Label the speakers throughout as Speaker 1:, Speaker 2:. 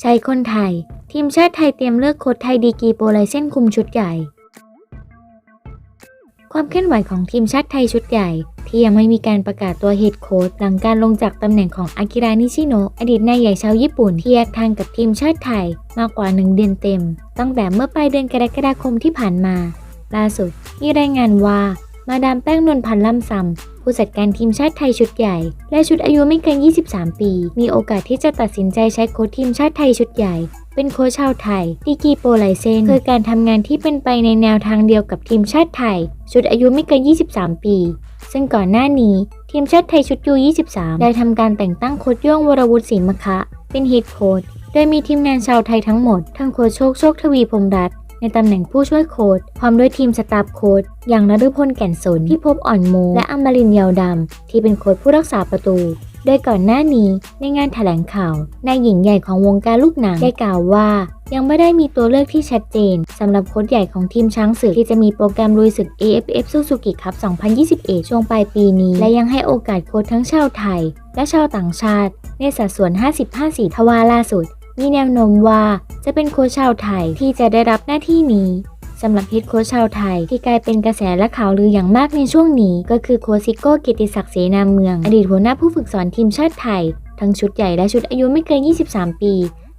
Speaker 1: ใช้คนไทย ทีมชาติไทยเตรียมเลือกโค้ชไทยดีกีโปรไลเส้นคุมชุดใหญ่ ความเคลื่อนไหวของทีมชาติไทยชุดใหญ่ ที่ยังไม่มีการประกาศตัวเฮดโค้ชหลังการลงจากตำแหน่งของอากิระนิชิโนะอดีตนายใหญ่ชาวญี่ปุ่นที่แยกทางกับทีมชาติไทยมากกว่า 1 เดือนเต็ม ตั้งแต่เมื่อปลายเดือนกรกฎาคมที่ผ่านมา ล่าสุดมีรายงานว่า มาดามแป้งนวลพันธ์ล่ำซำผู้จัดการทีมชาติไทยชุดใหญ่ และชุดอายุไม่เกิน 23 ปี มีโอกาสที่จะตัดสินใจใช้โค้ชทีมชาติไทยชุดใหญ่ เป็นโค้ชชาวไทยดีกีโปไลเซนคือการทำงานที่เป็นไปในแนวทางเดียวกับทีมชาติไทย ชุดอายุไม่เกิน 23 ปี ซึ่งก่อนหน้านี้ ทีมชาติไทยชุดยู23 ได้ทำการแต่งตั้งโค้ชย่องวรวุฒิศรีมคะ เป็นเฮดโค้ชโดยมีทีมงานชาวไทยทั้งหมด ทั้งโค้ชโชคโชคทวีพรหมรัตน์ ในตำแหน่งผู้ช่วยโค้ชพร้อมด้วยทีมสตาฟโค้ชอย่างนฤพลแก่นสนพิภพบอ่อนโม และอมรินเยาวดำที่เป็นโค้ชผู้รักษาประตู โดยก่อนหน้านี้ในงานแถลงข่าวนายหญิงใหญ่ของวงการลูกหนังได้กล่าวว่า ยังไม่ได้มีตัวเลือกที่ชัดเจนสำหรับโค้ชใหญ่ของทีมช้างศึกที่จะมีโปรแกรมลุยศึก AFF Suzuki Cup 2021 ช่วงปลายปีนี้ และยังให้โอกาสโค้ชทั้งชาวไทย และชาวต่างชาติในสัดส่วน 50-50 ทว่าล่าสุด มีแนวโน้มว่าจะเป็นโค้ชชาวไทยที่จะได้รับหน้าที่นี้สำหรับเฮดโค้ชชาวไทยที่กลายเป็นกระแสและข่าวลืออย่างมากในช่วงนี้ ก็คือโค้ชซิโก้เกียรติศักดิ์เสนาเมือง อดีตหัวหน้าผู้ฝึกสอนทีมชาติไทย ทั้งชุดใหญ่และชุดอายุไม่เกิน 23 ปี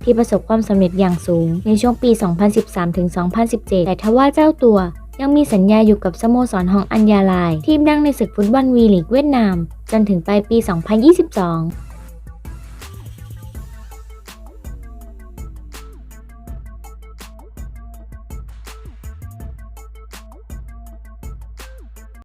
Speaker 1: ที่ประสบความสำเร็จอย่างสูง ในช่วงปี 2013-2017 แต่ทว่าเจ้าตัว ยังมีสัญญาอยู่กับสโมสรฮองอัญญาลาย ทีมดังในศึกฟุตบอลวีลีกเวียดนาม จนถึงปลายปี 2022